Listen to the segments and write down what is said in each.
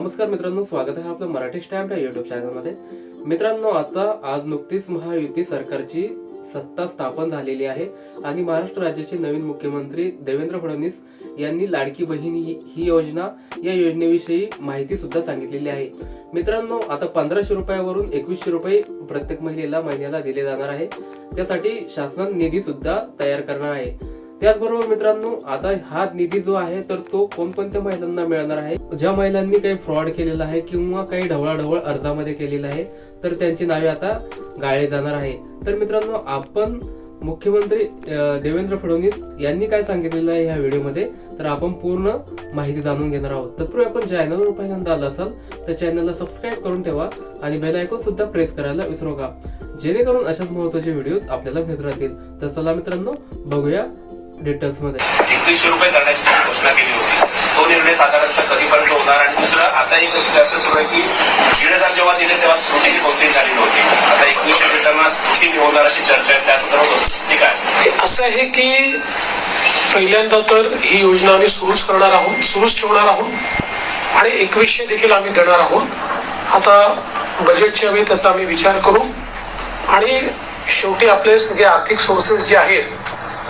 नमस्कार मित्रांनो स्वागत आहे आपलं मराठी स्टॅम्प या युट्यूब चॅनलमध्ये मित्रांनो आता आज नुकतीच महायुती सरकारची सत्ता स्थापन झालेली आहे आणि महाराष्ट्र राज्याचे नवीन मुख्यमंत्री देवेंद्र फडणवीस यांनी लाडकी बहीण ही योजना या योजनेविषयी माहिती सुद्धा सांगितलेली आहे. मित्रांनो आता पंधराशे रुपयावरून एकवीसशे रुपये प्रत्येक महिलेला महिन्याला दिले जाणार आहे. त्यासाठी शासन निधी सुद्धा तयार करणार आहे. त्याचबरोबर मित्रांनो आता हा निधी जो आहे तर तो कोणकोणत्या महिलांना मिळणार आहे? ज्या महिलांनी काही फ्रॉड केलेला आहे किंवा काही ढवळाढवळ अर्जामध्ये केलेलं आहे तर त्यांची नावे आता गाळले जाणार आहे. तर मित्रांनो आपण मुख्यमंत्री देवेंद्र फडणवीस यांनी काय सांगितलेलं आहे ह्या व्हिडिओमध्ये तर आपण पूर्ण माहिती जाणून घेणार आहोत. तत्पूर्वी आपण चॅनलवर पहिल्यांदा आला असाल तर चॅनलला सबस्क्राईब करून ठेवा आणि बेल आयकॉन सुद्धा प्रेस करायला विसरू का जेणेकरून अशाच महत्त्वाचे व्हिडिओज आपल्याला मिळत राहतील. तर चला मित्रांनो बघूया डिटेल्समध्ये. एकवीसशे रुपये करण्याची घोषणा केली होती. तो निर्णय साधारणतः कधीपर्यंत होणार आणि दुसरं आता एक अशी चर्चा सुरू आहे की दीड हजार जेव्हा दिले तेव्हा स्क्रुटिनी कोणतीही झाली नव्हती आता एकवीसशे देताना स्क्रुटिनी होणार अशी चर्चा आहे त्या संदर्भात ठीक आहे? असं आहे की पहिल्यांदा तर ही योजना आम्ही सुरूच करणार आहोत सुरूच ठेवणार आहोत आणि एकवीसशे देखील आम्ही देणार आहोत. आता बजेटचे आम्ही त्याचा आम्ही विचार करू आणि शेवटी आपले सगळे आर्थिक सोर्सेस जे आहेत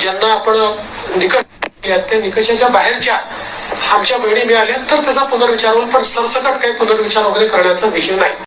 ज्यांना आपण निकष त्या निकषाच्या बाहेरच्या आमच्या बहिणी मिळाल्या तर त्याचा पुनर्विचार होईल पण सरसकट काही पुनर्विचार वगैरे करण्याचा विषय नाही.